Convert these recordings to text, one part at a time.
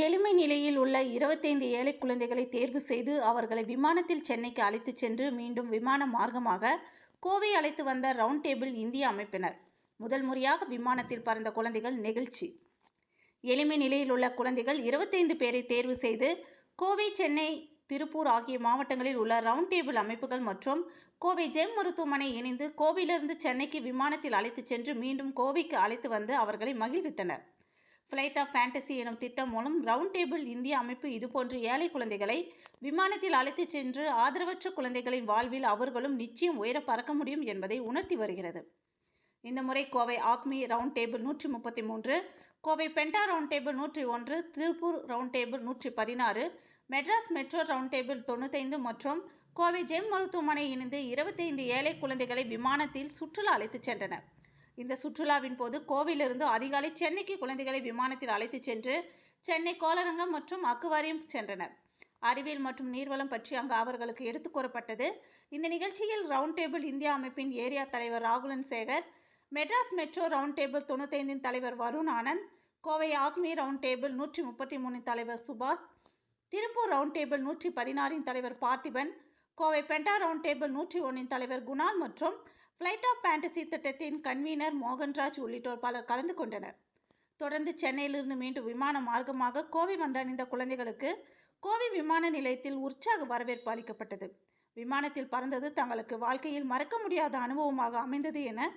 எளிமை நிலையில் உள்ள இருபத்தைந்து ஏழை குழந்தைகளை தேர்வு செய்து அவர்களை விமானத்தில் சென்னைக்கு அழைத்துச் சென்று மீண்டும் விமான மார்க்கமாக கோவை அழைத்து வந்த ரவுண்ட் டேபிள் இந்திய அமைப்பினர். முதல் முறையாக விமானத்தில் பறந்த குழந்தைகள் நெகிழ்ச்சி. எளிமை நிலையில் உள்ள குழந்தைகள் இருபத்தைந்து பேரை தேர்வு செய்து கோவை சென்னை திருப்பூர் ஆகிய மாவட்டங்களில் உள்ள ரவுண்ட் டேபிள் அமைப்புகள் மற்றும் கோவை ஜெம் மருத்துவமனை இணைந்து கோவையிலிருந்து சென்னைக்கு விமானத்தில் அழைத்துச் சென்று மீண்டும் கோவைக்கு அழைத்து வந்து அவர்களை மகிழ்வித்தனர். ஃப்ளைட் ஆஃப் ஃபேண்டசி எனும் திட்டம் மூலம் ரவுண்ட் டேபிள் இந்திய அமைப்பு இதுபோன்ற ஏழை குழந்தைகளை விமானத்தில் அழைத்துச் சென்று ஆதரவற்ற குழந்தைகளின் வாழ்வில் அவர்களும் நிச்சயம் உயர பறக்க முடியும் என்பதை உணர்த்தி வருகிறது. இந்த முறை கோவை ஆக்மி ரவுண்ட் டேபிள் நூற்றி முப்பத்தி மூன்று கோவை பென்டா ரவுண்ட் டேபிள் நூற்றி ஒன்று திருப்பூர் ரவுண்ட் டேபிள் நூற்றி பதினாறு மெட்ராஸ் மெட்ரோ ரவுண்ட் டேபிள் தொண்ணூத்தைந்து மற்றும் கோவை ஜெம் மருத்துவமனை இணைந்து இருபத்தைந்து ஏழை குழந்தைகளை விமானத்தில் சுற்றுலா அழைத்துச் சென்றனர். இந்த சுற்றுலாவின் போது கோவிலிருந்து அதிகாலை சென்னைக்கு குழந்தைகளை விமானத்தில் அழைத்துச் சென்று சென்னை கோளரங்கம் மற்றும் அக்குவாரியம் சென்றனர். அறிவியல் மற்றும் நீர்வளம் பற்றி அங்கு அவர்களுக்கு எடுத்துக் கூறப்பட்டது. இந்த நிகழ்ச்சியில் ரவுண்ட் டேபிள் இந்தியா அமைப்பின் ஏரியா தலைவர் Rahulan Sekar Madras Metro Round Table தொண்ணூத்தைந்தின் தலைவர் Varun Anand Kovai Acme round table நூற்றி முப்பத்தி மூணின் தலைவர் சுபாஷ் திருப்பூர் ரவுண்ட் டேபிள் நூற்றி பதினாறின் தலைவர் Parthiban Kovai penta round table நூற்றி ஒன்றின் தலைவர் குணால் மற்றும் ஃப்ளைட் ஆஃப் ஃபேண்டசி திட்டத்தின் கன்வீனர் மோகன்ராஜ் உள்ளிட்டோர் பலர் கலந்து கொண்டனர். தொடர்ந்து சென்னையிலிருந்து மீண்டும் விமான மார்க்கமாக கோவை வந்தடைந்த குழந்தைகளுக்கு கோவை விமான நிலையத்தில் உற்சாக வரவேற்பு அளிக்கப்பட்டது. விமானத்தில் பறந்தது தங்களுக்கு வாழ்க்கையில் மறக்க முடியாத அனுபவமாக அமைந்தது என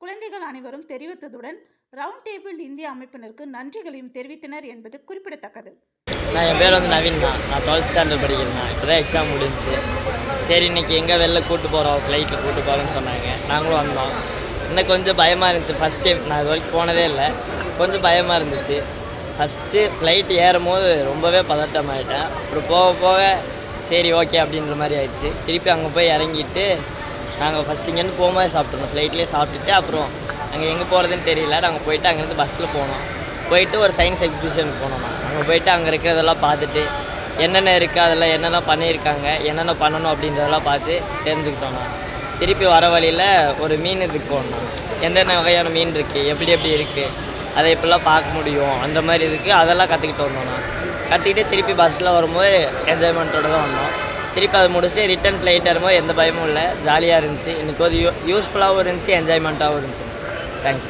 குழந்தைகள் அனைவரும் தெரிவித்ததுடன் ரவுண்ட் டேபிள் இந்திய அமைப்பினருக்கு நன்றிகளையும் தெரிவித்தனர் என்பது குறிப்பிடத்தக்கது. நான் என் பேர் வந்து நவீன் நான் டுவெல்த் ஸ்டாண்டர்ட் படிக்கிறேன். இப்போ தான் எக்ஸாம் முடிஞ்சு. சரி இன்னைக்கு எங்கே வெளில கூட்டு போகிறோம் ஃப்ளைட்டில் கூட்டு போகிறோன்னு சொன்னாங்க. நாங்களும் வந்தோம். இன்னும் கொஞ்சம் பயமாக இருந்துச்சு. ஃபஸ்ட் டைம் நான் இது வரைக்கும் போனதே இல்லை. கொஞ்சம் பயமாக இருந்துச்சு. ஃபஸ்ட்டு ஃப்ளைட் ஏறும் போது ரொம்பவே பதட்டமாயிட்டேன். அப்புறம் போக போக சரி ஓகே அப்படின்ற மாதிரி ஆயிடுச்சு. திருப்பி அங்கே போய் இறங்கிட்டு நாங்கள் ஃபஸ்ட் இங்கேருந்து போகும்போது சாப்பிட்ருந்தோம் ஃப்ளைட்லேயே சாப்பிட்டுட்டு அப்புறம் அங்கே எங்கே போகிறதுன்னு தெரியல. நாங்கள் போயிட்டு அங்கேருந்து பஸ்ஸில் போனோம். போயிட்டு ஒரு சயின்ஸ் எக்ஸிபிஷனுக்கு போனோம். நான் அங்கே போயிட்டு அங்கே இருக்கிறதெல்லாம் பார்த்துட்டு என்னென்ன இருக்குது அதில் என்னென்ன பண்ணியிருக்காங்க என்னென்ன பண்ணணும் அப்படின்றதெல்லாம் பார்த்து தெரிஞ்சுக்கிட்டோம் நான். திருப்பி வர வழியில் ஒரு மீன் இதுக்கு போனோம் எந்தெந்த வகையான மீன் இருக்குது எப்படி எப்படி இருக்குது அதை எப்படிலாம் பார்க்க முடியும் அந்த மாதிரி இதுக்கு அதெல்லாம் கற்றுக்கிட்டு வந்தோம் நான். கற்றுக்கிட்டு திருப்பி பஸ்ஸில் வரும்போது என்ஜாய்மெண்ட்டோட தான் வந்தோம். திருப்பி அதை முடிச்சுட்டு ரிட்டன் ஃப்ளைட் வரும்போது எந்த பயமும் இல்லை ஜாலியாக இருந்துச்சு. எனக்கு ஒரு யூ யூஸ்ஃபுல்லாகவும் இருந்துச்சு என்ஜாய்மெண்ட்டாகவும் இருந்துச்சு. தேங்க்ஸ்?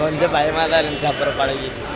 கொஞ்சம் பயமாக தான் இருந்துச்சு அப்புறம் பழகிடுச்சு.